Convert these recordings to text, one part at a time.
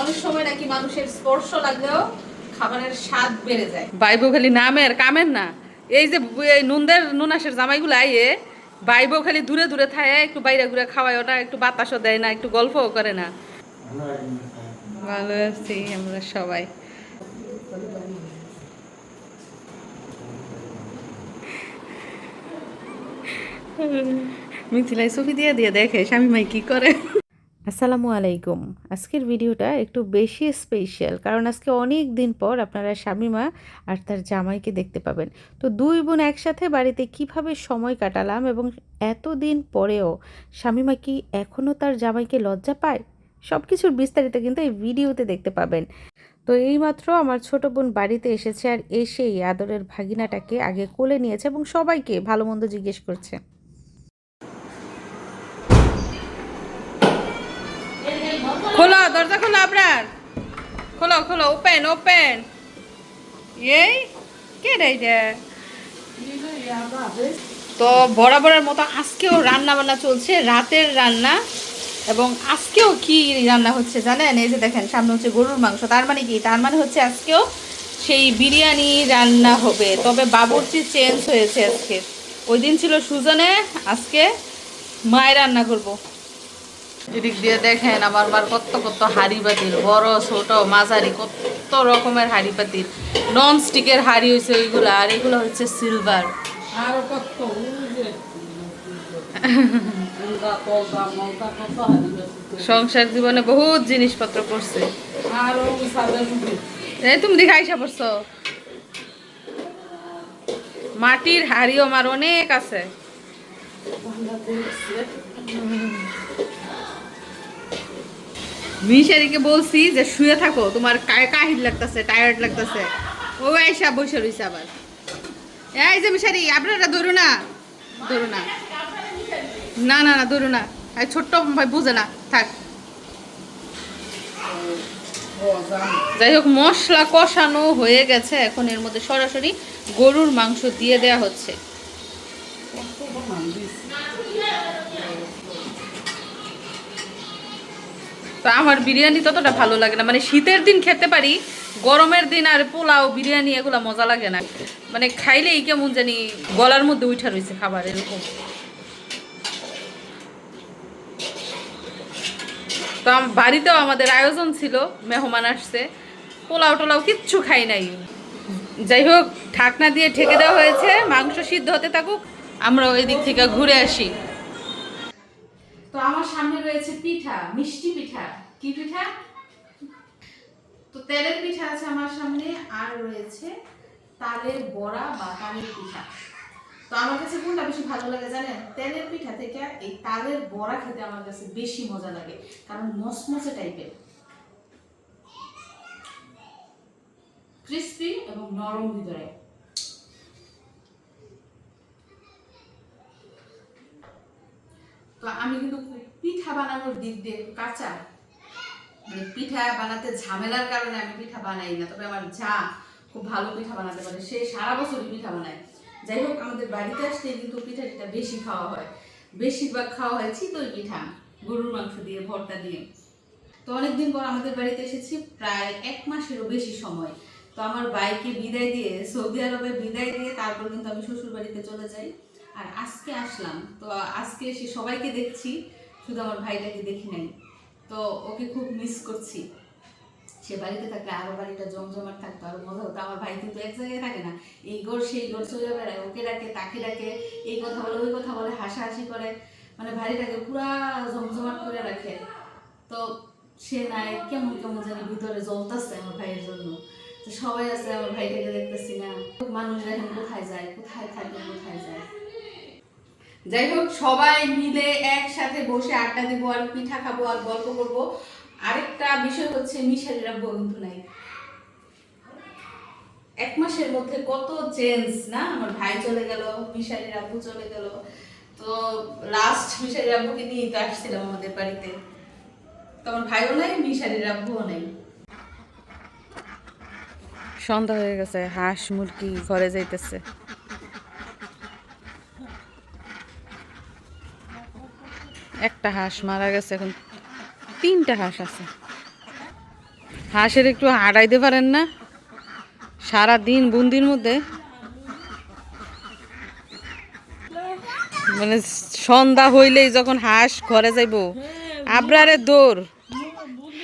অনেক সময় নাকি মানুষের স্পর্শ লাগলেও খাবারের স্বাদ বেড়ে যায়। খালি নামের, কামের না। এই যে নুনদের, নুনাসের জামাইগুলো আইয়ে খালি দূরে দূরে থাকে একটু বাইরে ঘুরে একটু বাতাসও দেয় না, একটু গল্পও করে না। ভালো আছি আমরা সবাই। মিথিলাই ছবি দিয়ে দিয়ে দেখে স্বামী মাই কি করে? আসসালামু আলাইকুম। আজকের ভিডিওটা একটু বেশি স্পেশাল কারণ আজকে অনেক দিন পর আপনারা শামিমা আর তার জামাইকে দেখতে পাবেন। তো দুই বোন একসাথে বাড়িতে কীভাবে সময় কাটালাম এবং এত দিন পরেও শামিমা কি এখনও তার জামাইকে লজ্জা পায়? সব কিছুর বিস্তারিত কিন্তু এই ভিডিওতে দেখতে পাবেন। তো এইমাত্র আমার ছোট বোন বাড়িতে এসেছে আর এসেই আদরের ভাগিনাটাকে আগে কোলে নিয়েছে এবং সবাইকে ভালো মন্দ জিজ্ঞেস করছে। খোলো, দরজা খোলো আপনার খোলো খোলো ওপেন ওপেন এই, কে রে তো বরাবরের মতো আজকেও রান্না বান্না চলছে, রাতের রান্না। এবং আজকেও কি রান্না হচ্ছে জানেন? এই যে দেখেন, সামনে হচ্ছে গরুর মাংস। তার মানে কি? তার মানে হচ্ছে আজকেও সেই বিরিয়ানি রান্না হবে। তবে বাবুর্চি চেঞ্জ হয়েছে আজকে। ওই দিন ছিল সুজনে, আজকে মায়ের রান্না করব। এদিক দিয়ে দেখেন আমার মার কত কত হাড়ি পাতিল বড় ছোট মাঝারি কত রকমের হাড়ি পাতিল। নন স্টিকের হাড়ি হয়েছে ওইগুলো আর এগুলো হচ্ছে সিলভার সংসার জীবনে বহুত জিনিসপত্র করছে তুমি দেখে আইসা পড়ছো? মাটির হাড়িও আমার অনেক আছে। মিশারিকে বলছি যে শুয়ে থাকো, তোমার কাহিল লাগতেছে টায়ার্ড লাগতেছে। ও আইসা বসে রইছে আবার। এই যে মিশারি, আপনারা ধরু না। ধরু না। না না না ধরু না। ছোট্ট ভাই বুঝে না। থাক। যাই হোক, মশলা কষানো হয়ে গেছে। এখন এর মধ্যে সরাসরি গরুর মাংস দিয়ে দেয়া হচ্ছে। তো আমার বিরিয়ানি ততটা ভালো লাগে না। মানে শীতের দিন খেতে পারি, গরমের দিন আর পোলাও, বিরিয়ানি এগুলো মজা লাগে না। মানে খাইলেই কেমন জানি গলার মধ্যে উঠা রয়েছে খাবার এরকম। তো বাড়িতেও আমাদের আয়োজন ছিল, মেহমান আসছে। পোলাও টোলাও কিচ্ছু খাই নাই। যাই হোক, ঢাকনা দিয়ে ঢেকে দেওয়া হয়েছে, মাংস সিদ্ধ হতে থাকুক আমরা ওই দিক থেকে ঘুরে আসি। তো আমার সামনে রয়েছে পিঠা, মিষ্টি পিঠা। কি পিঠা? তো তেলের পিঠা আছে আমার সামনে, আর রয়েছে তালের বড়া বা তালের পিঠা। তো আমার কাছে কোনটা বেশি ভালো লাগে জানেন? তেলের পিঠা থেকে এই তালের বড়া খেতে আমার কাছে বেশি মজা লাগে, কারণ মসমসে টাইপের। ক্রিস্পি এবং নরম ভিতরে। তো আমি কিন্তু পিঠা বানানোর দিক দিয়ে কাঁচা। মানে পিঠা বানাতে ঝামেলার কারণে আমি পিঠা বানাই না, তবে আমার যা খুব ভালো পিঠা বানাতে পারে, সে সারা বছরই পিঠা বানায়। যাই হোক, আমাদের বাড়িতে আসতে কিন্তু পিঠা টিঠা বেশি খাওয়া হয়। বেশিরভাগ খাওয়া হয় চিতই পিঠা, গরুর মাংস দিয়ে, ভর্তা দিয়ে। তো অনেকদিন পর আমাদের বাড়িতে এসেছি, প্রায় এক মাসেরও বেশি সময়। তো আমার বাইকে বিদায় দিয়ে, সৌদি আরবে বিদায় দিয়ে তারপর কিন্তু আমি শ্বশুর বাড়িতে চলে যাই। আর আজকে আসলাম। তো আজকে এসে সবাইকে দেখছি, শুধু আমার ভাইটাকে দেখি নাই। তো ওকে খুব মিস করছি। সে বাড়িতে থাকলে আরও বাড়িটা জমজমাট থাকতো, আরও মজা হতো। আমার ভাই কিন্তু এক জায়গায় থাকে না। এই গোর, সেই গোর চলে বেড়ায়, ওকে ডাকে, তাকে ডাকে, এই কথা বলে, ওই কথা বলে, হাসাহাসি করে। মানে বাড়িটাকে পুরা জমজমাট করে রাখে। তো সে নাই, কেমন কেমন জানি ভিতরে জ্বলতেছে আমার ভাইয়ের জন্য। তো সবাই আছে, আমার ভাইটাকে দেখতেছি না। মানুষ এখন কোথায় যায়, কোথায় থাকে, কোথায় যায়? যাই হোক, সবাই মিলে একসাথে বসে আড্ডা দিব আর পিঠা খাব আর গল্প করব। আরেকটা বিষয় হচ্ছে মিশারিরা বন্ধু নাই। এক মাসের মধ্যে কত চেঞ্জ না? আমার ভাই চলে গেল, মিশারির আব্বু চলে গেল। তো লাস্ট মিশারির আব্বুকে নিয়ে তো আসছিলাম আমাদের বাড়িতে। তখন ভাইও নাই, মিশারির আব্বুও নাই। সন্ধ্যা হয়ে গেছে, হাঁস মুরগি ঘরে যাইতেছে। একটা হাঁস মারা গেছে এখন। তিনটা হাঁস আছে। হাঁসের একটু হাঁটাইতে পারেন না। সারা দিন বুন্দির মধ্যে। মানে সন্ধ্যা হইলেই যখন হাঁস ঘরে যাইব, আবরারে দৌড়।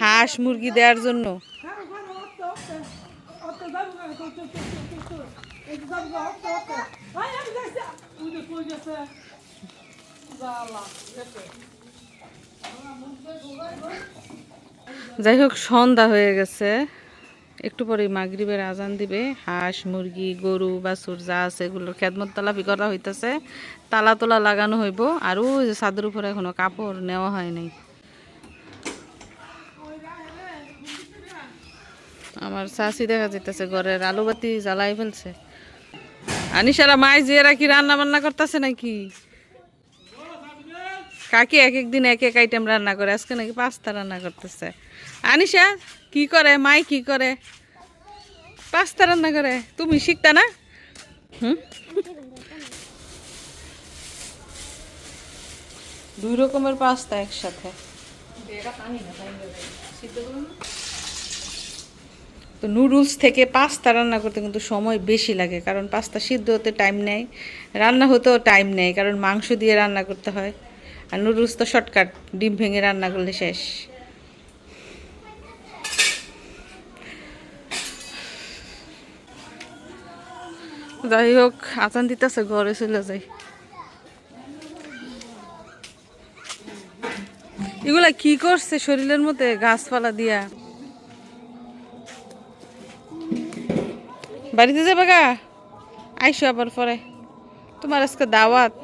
হাঁস মুরগি দেওয়ার জন্য। যাই হোক, সন্ধ্যা হয়ে গেছে। একটু পরে মাগরিবের আজান দিবে। হাঁস, মুরগি, গরু, বাছুর যা আছে এগুলোর খেদমত তালাপি করা হইতেছে। তালা তোলা লাগানো হইব। আর ওই ছাদের উপরে এখনও কাপড় নেওয়া হয় নাই। আমার শাশি দেখা যেতেছে ঘরের আলু বাতি জ্বালাই ফেলছে। আনিসারা মাই জিয়েরা কি রান্না বান্না করতেছে নাকি? কাকি এক এক দিন এক এক আইটেম রান্না করে। আজকে নাকি পাস্তা রান্না করতেছে। আনিশা, কি করে? মাই কি করে? পাস্তা রান্না করে। তুমি শিখতা না? হুম? দুই রকমের পাস্তা একসাথে। তো নুডলস থেকে পাস্তা রান্না করতে কিন্তু সময় বেশি লাগে, কারণ পাস্তা সিদ্ধ হতে টাইম নেয়, রান্না হতেও টাইম নেয়, কারণ মাংস দিয়ে রান্না করতে হয়। আর নুডলস তো শর্টকাট, ডিম ভেঙে রান্না করলে শেষ। যাই হোক আচান দিতেছে, ঘরে চলে যাই। এগুলা কি করছে শরীরের মধ্যে গাছপালা দিয়া? বাড়িতে যাবে গা? আইসো আবার পরে। তোমার আজকে দাওয়াত।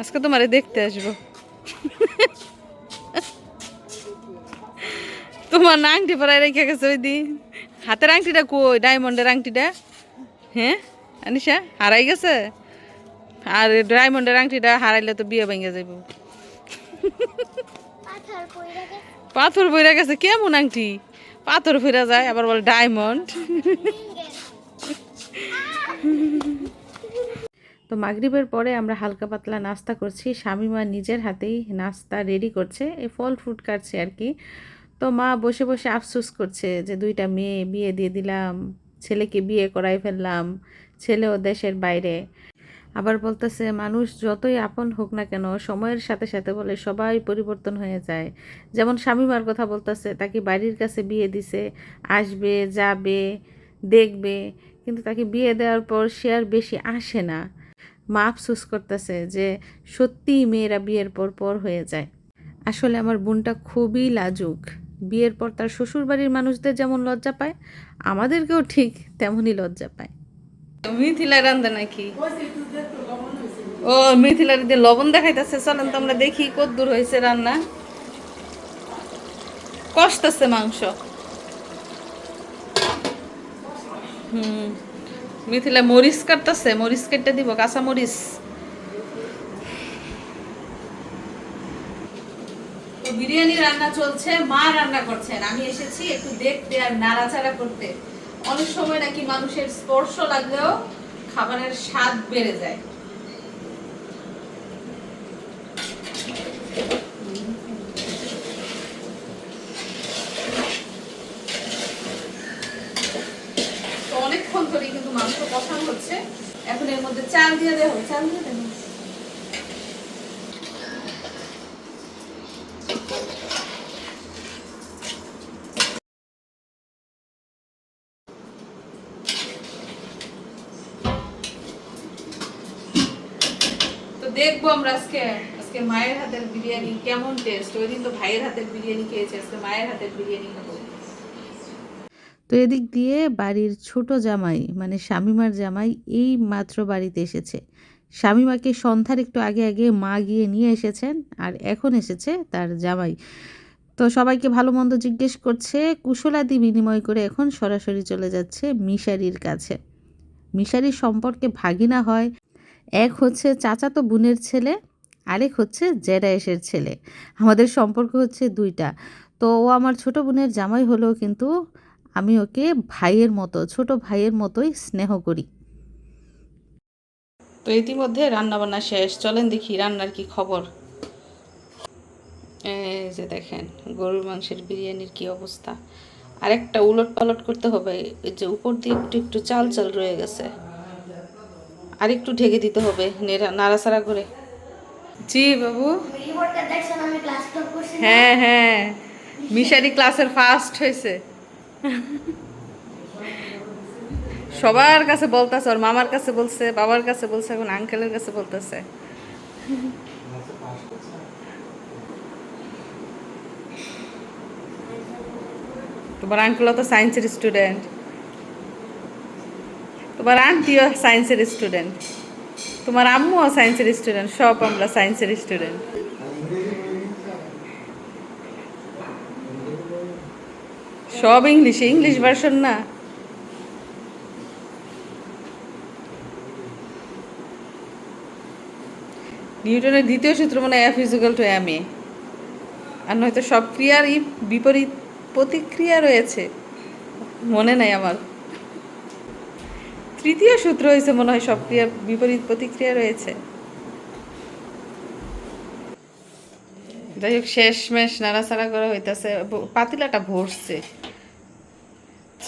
আজকে তোমারে দেখতে আসব। তোমার না আংটি পরাই রেখে গেছে ওই দিন। হাতের আংটিটা কই? ডায়মন্ডের আংটিটা? হ্যাঁ? আনিশা হারাই গেছে? আর ডায়মন্ডের আংটিটা হারাইলে তো বিয়ে ভেঙে যাইব। পাথর বইরা গেছে। কেমন আংটি? পাথর ফিরা যায় আবার বলে ডায়মন্ড। তো মাগরিবের পরে আমরা হালকা পাতলা নাস্তা করছি। স্বামীমা নিজের হাতেই নাস্তা রেডি করছে। এই ফল ফ্রুট কাটছে আর কি। তো মা বসে বসে আফসোস করছে যে দুইটা মেয়ে বিয়ে দিয়ে দিলাম, ছেলেকে বিয়ে করাই ফেললাম ছেলেও দেশের বাইরে। আবার বলতেছে, মানুষ যতই আপন হোক না কেন, সময়ের সাথে সাথে বলে সবাই পরিবর্তন হয়ে যায়। যেমন স্বামীমার কথা বলতেছে, তাকে বাড়ির কাছে বিয়ে দিছে, আসবে, যাবে, দেখবে। কিন্তু তাকে বিয়ে দেওয়ার পর সে আর বেশি আসে না। মা আফসোস করতেছে যে সত্যিই মেয়েরা বিয়ের পর পর হয়ে যায়। আসলে আমার বোনটা খুবই লাজুক। বিয়ের পর তার শ্বশুরবাড়ির মানুষদের যেমন লজ্জা পায়, আমাদেরকেও ঠিক তেমনই লজ্জা পায়। মিথিলা রান্দা নাকি? ও, মিথিলার দিয়ে লবণ দেখাইতেছে। চলেন তো আমরা দেখি কত দূর হয়েছে রান্না। কষতেছে মাংস। হুম। মিথিলা মরিচ কাটতেছে, মরিচ কেটে দিব, কাঁচা মরিচ। বিরিয়ানি রান্না চলছে, মা রান্না করছেন। আমি এসেছি একটু দেখতে আর নাড়াচাড়া করতে। অনেক সময় নাকি মানুষের স্পর্শ লাগলেও খাবারের স্বাদ বেড়ে যায় তো অনেকক্ষণ ধরে কিন্তু মাংস কষানো হচ্ছে এখন এর মধ্যে চাল দিয়ে হবে, চাল দিয়ে দেবো দেখব আমরা আজকে আজকে মায়ের হাতের বিরিয়ানি কেমন টেস্ট ওই দিন তো ভাইয়ের হাতের বিরিয়ানি খেয়েছে, আজকে মায়ের হাতের বিরিয়ানি খাব। তো এদিক দিয়ে বাড়ির ছোট জামাই মানে শামিমার জামাই এই মাত্র বাড়িতে এসেছে। শামিমাকে সন্ধ্যার একটু আগে আগে মা গিয়ে নিয়ে এসেছেন আর এখন এসেছে তার জামাই। তো সবাইকে ভালো মন্দ জিজ্ঞেস করছে, কুশলাদি বিনিময় করে এখন সরাসরি চলে যাচ্ছে মিশারির কাছে। মিশারির সম্পর্কে ভাগিনা হয়, এক হচ্ছে চাচাতো বোনের ছেলে, আরেক হচ্ছে জেরায়েশের ছেলে। আমাদের সম্পর্ক হচ্ছে দুইটা। তো ও আমার ছোট বোনের জামাই হলেও কিন্তু আমি ওকে ভাইয়ের মতো ছোট ভাইয়ের মতোই স্নেহ করি। তো ইতিমধ্যে রান্না বান্না শেষ। চলেন দেখি রান্নার কি খবর। এই যে দেখেন গরুর মাংসের বিরিয়ানির কি অবস্থা। আরেকটা উলট পালট করতে হবে। এই যে উপর দিয়ে একটু একটু চাল চাল রয়ে গেছে। আর একটু ঢেকে দিতে হবে নেড়া নাড়াচাড়া করে। জি বাবু? হ্যাঁ হ্যাঁ। মিশারি ক্লাসের ফার্স্ট হয়েছে। সবার কাছে বলতেছে, ওর মামার কাছে বলছে, বাবার কাছে বলছে, এখন আঙ্কেলের কাছে বলতেছে। তোমার আঙ্কেলও তো সায়েন্সের স্টুডেন্ট তোমার আন্টিও সায়েন্সের স্টুডেন্ট তোমার আম্মুও সায়েন্সের স্টুডেন্ট সব আমরা সায়েন্সের স্টুডেন্ট সব ইংলিশে ইংলিশ ভার্সন না। নিউটনের দ্বিতীয় সূত্র মানে F is equal to M A আর নয়তো সব ক্রিয়ারই বিপরীত প্রতিক্রিয়া রয়েছে। মনে নাই আমার। তৃতীয় সূত্র হয়েছে মনে হয় সব ক্রিয়ার বিপরীত প্রতিক্রিয়া রয়েছে। যাই হোক শেষমেশ নাড়াচাড়া করা হইতাছে। পাতিলাটা ভরছে।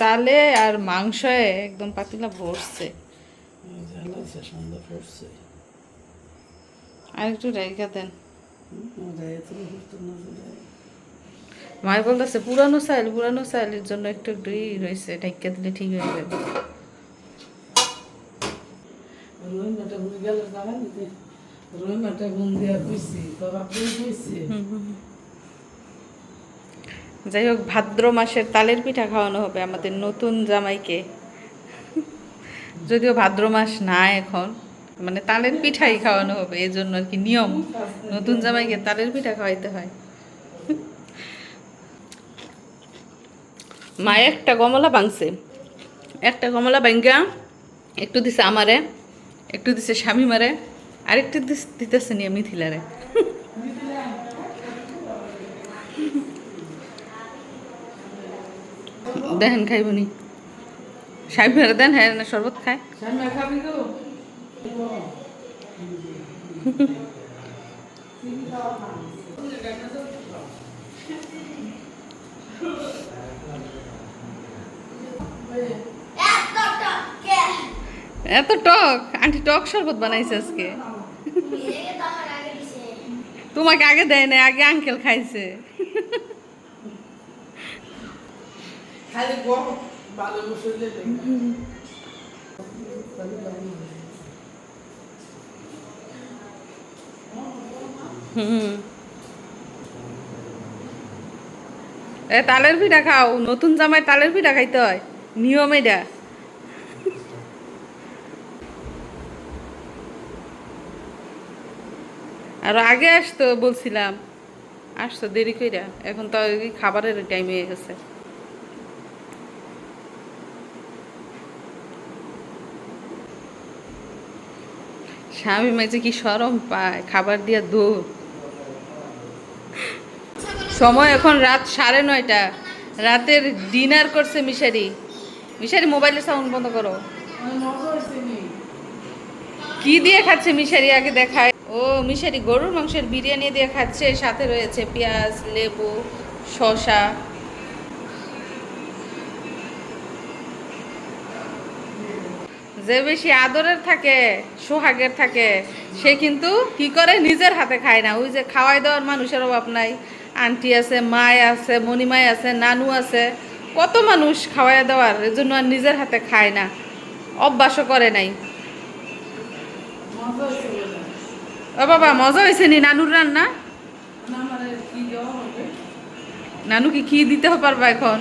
চালে আর মাংসে একদম পাতিলা ভরছে। আর একটু রেখে দেন। মায়ের বলতেছে পুরানো চাইল পুরানো চাইলের জন্য একটু একটু ই রয়েছে ঢাইকা দিলে ঠিক হয়ে যাবে। রহিমাটা ঘুম দিয়া কইছি আপনি কইছি? যাই হোক, ভাদ্র মাসের তালের পিঠা খাওয়ানো হবে আমাদের নতুন জামাইকে। যদিও ভাদ্র মাস না এখন মানে তালের পিঠাই খাওয়ানো হবে এই জন্য আর কি নিয়ম। নতুন জামাইকে তালের পিঠা খাওয়াইতে হয়। মা, একটা কমলা ভাঙছে। একটা কমলা ভাঙ্গা একটু দিছে আমারে, একটু দিছে স্বামী মারে আরেকটু দিতেছে নিয়ে মিথিলারে। দেখেন খাইবনি। মারে দেন হ্যাঁ না শরবত খায়। এত টক আন্টি টক শরবত বানাইছে আজকে। তোমাকে আগে দেয় না আগে আঙ্কেল খাইছে। খালি ভালো এ, তালের পিঠা খাও। নতুন জামাই তালের পিঠা খাইতে হয়। নিয়ম এটা। আর আগে আসতো বলছিলাম। আসতো দেরি কইরা। এখন তো খাবারের টাইম হয়ে গেছে। স্বামী মাঝে কি সরম পায়? খাবার দিয়া দৌড় সময় এখন রাত সাড়ে নয়টা। রাতের ডিনার করছে মিশারি। মিশারি মোবাইলের সাউন্ড বন্ধ করো। কি দিয়ে খাচ্ছে মিশারি? আগে দেখায়। ও, মিশারি গরুর মাংসের বিরিয়ানি দিয়ে খাচ্ছে। সাথে রয়েছে পেঁয়াজ, লেবু, শসা। যে বেশি আদরের থাকে, সোহাগের থাকে, সে কিন্তু কি করে? নিজের হাতে খায় না। ওই যে খাওয়াই দেওয়ার মানুষের অভাব নাই। আন্টি আছে মায় আছে, মণিমাই আছে, নানু আছে। কত মানুষ খাওয়াই দেওয়ার এজন্য আর নিজের হাতে খায় না। অভ্যাসও করে নাই। ও বাবা, মজা হয়েছে নি নানুর রান্না? নানুকে কি দিতে পারবা এখন?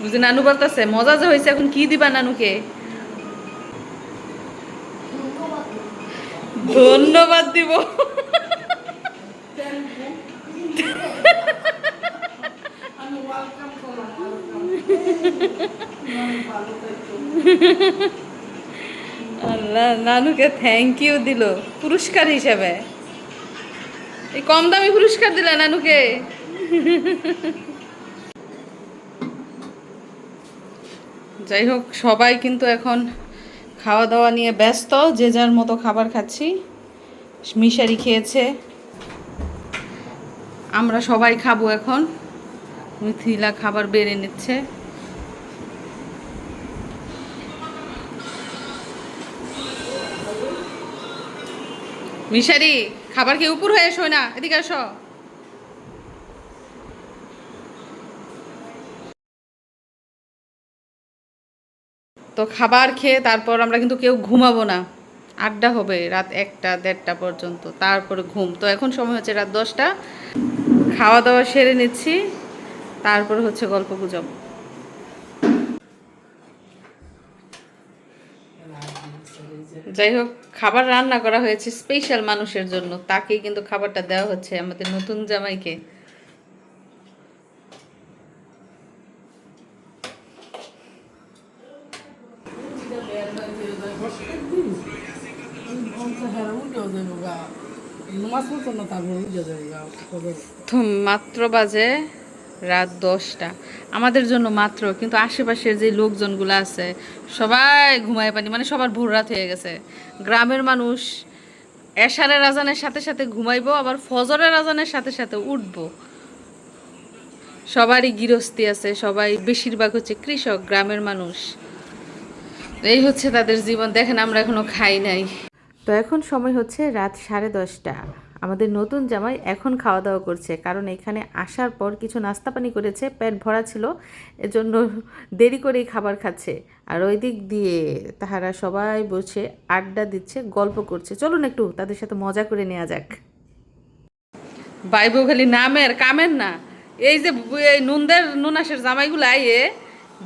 বুঝে নানু বলতেছে, মজা যে হয়েছে, এখন কি দিবা নানুকে? ধন্যবাদ দিব। আল্লাহ, নানুকে থ্যাংক ইউ দিল, পুরস্কার হিসেবে। এই কম দামি পুরস্কার দিলা নানুকে। যাই হোক, সবাই কিন্তু এখন খাওয়া দাওয়া নিয়ে ব্যস্ত, যে যার মতো খাবার খাচ্ছি। মিশারি খেয়েছে। আমরা সবাই খাব এখন। মিথিলা খাবার বেড়ে নিচ্ছে। মিশারি, খাবার কি উপর হয়ে শোয় না, এদিকে আসো তো খাবার খেয়ে তারপর আমরা কিন্তু কেউ ঘুমাবো না। আড্ডা হবে রাত একটা, দেড়টা পর্যন্ত, তারপরে ঘুম। তো এখন সময় হচ্ছে রাত দশটা। খাওয়া দাওয়া সেরে নিচ্ছি, তারপরে হচ্ছে গল্প গুজব। যাই হোক, খাবার রান্না করা হয়েছে স্পেশাল মানুষের জন্য। তাকেই কিন্তু খাবারটা দেওয়া হচ্ছে আমাদের নতুন জামাইকে নামাজ পড়তো না তারপর উঠে যাবে গা খবর তো মাত্র বাজে রাত দশটা। আমাদের জন্য মাত্র কিন্তু আশেপাশের যে লোকজনগুলো আছে সবাই ঘুমায় পানি মানে সবার ভোর রাত হয়ে গেছে। গ্রামের মানুষ এশারের আজানের সাথে সাথে ঘুমাইবো আবার ফজরের আজানের সাথে সাথে উঠবো। সবারই গৃহস্থী আছে সবাই বেশিরভাগ হচ্ছে কৃষক গ্রামের মানুষ। এই হচ্ছে তাদের জীবন দেখেন আমরা এখনও খাই নাই। তো এখন সময় হচ্ছে রাত সাড়ে দশটা। আমাদের নতুন জামাই এখন খাওয়া দাওয়া করছে। কারণ এখানে আসার পর কিছু নাস্তা পানি করেছে, পেট ভরা ছিল, এজন্য দেরি করেই খাবার খাচ্ছে। আর ওই দিক দিয়ে তাহারা সবাই বসে আড্ডা দিচ্ছে, গল্প করছে। চলুন একটু তাদের সাথে মজা করে নেওয়া যাক। বাইবো খালি নামের, কামের না। এই যে এই নুনদের, নুনাসের জামাইগুলো আইয়ে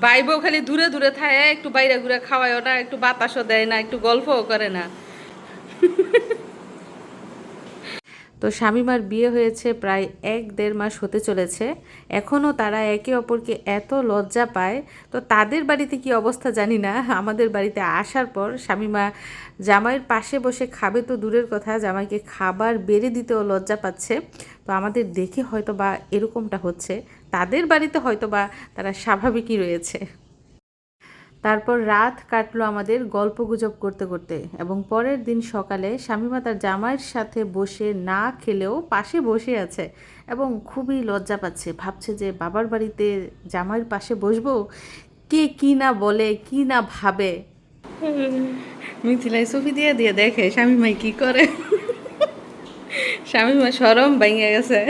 বাইবো খালি দূরে দূরে থাকে একটু বাইরে ঘুরে খাওয়ায় ওটা একটু বাতাসও দেয় না, একটু গল্পও করে না। তো স্বামীমার বিয়ে হয়েছে প্রায় এক দেড় মাস হতে চলেছে। এখনও তারা একে অপরকে এত লজ্জা পায়। তো তাদের বাড়িতে কি অবস্থা জানি না। আমাদের বাড়িতে আসার পর স্বামীমা জামাইয়ের পাশে বসে খাবে তো দূরের কথা, জামাইকে খাবার বেড়ে দিতেও লজ্জা পাচ্ছে। তো আমাদের দেখে হয়তো বা এরকমটা হচ্ছে। তাদের বাড়িতে হয়তো বা তারা স্বাভাবিকই রয়েছে। তারপর রাত কাটলো আমাদের গল্প গুজব করতে করতে এবং পরের দিন সকালে স্বামীমা তার জামাইয়ের সাথে বসে না খেলেও পাশে বসে আছে এবং খুবই লজ্জা পাচ্ছে। ভাবছে যে বাবার বাড়িতে জামাইয়ের পাশে বসবো? কে কি না বলে, কি না ভাবে? মিথিলাই ছবি দিয়ে দিয়ে দেখে স্বামীমাই কি করে? স্বামীমা সরম ভেঙে গেছে।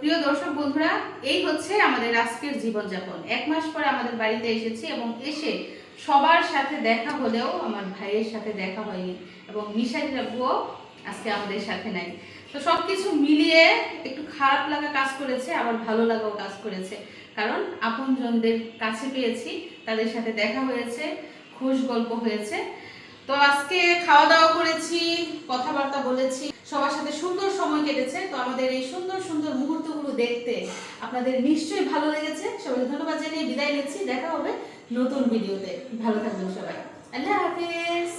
প্রিয় দর্শক বন্ধুরা, এই হচ্ছে আমাদের আজকের জীবনযাপন। এক মাস পর আমাদের বাড়িতে এসেছি এবং এসে সবার সাথে দেখা হলেও, আমার ভাইয়ের সাথে দেখা হয়নি এবং মিশারিরা বুয়ো আজকে আমাদের সাথে নাই। তো সব কিছু মিলিয়ে একটু খারাপ লাগা কাজ করেছে, আবার ভালো লাগাও কাজ করেছে। কারণ আপনজনদের কাছে পেয়েছি, তাদের সাথে দেখা হয়েছে, খোশ গল্প হয়েছে। তো আজকে খাওয়া দাওয়া করেছি, কথাবার্তা বলেছি। সবার সাথে সুন্দর সময় কেটেছে, তো আমাদের এই সুন্দর সুন্দর মুহূর্তগুলো দেখতে আপনাদের নিশ্চয়ই ভালো লেগেছে। সবাইকে ধন্যবাদ জানিয়ে বিদায় নিচ্ছি। দেখা হবে নতুন ভিডিওতে। ভালো থাকবেন সবাই। আল্লাহ হাফিজ।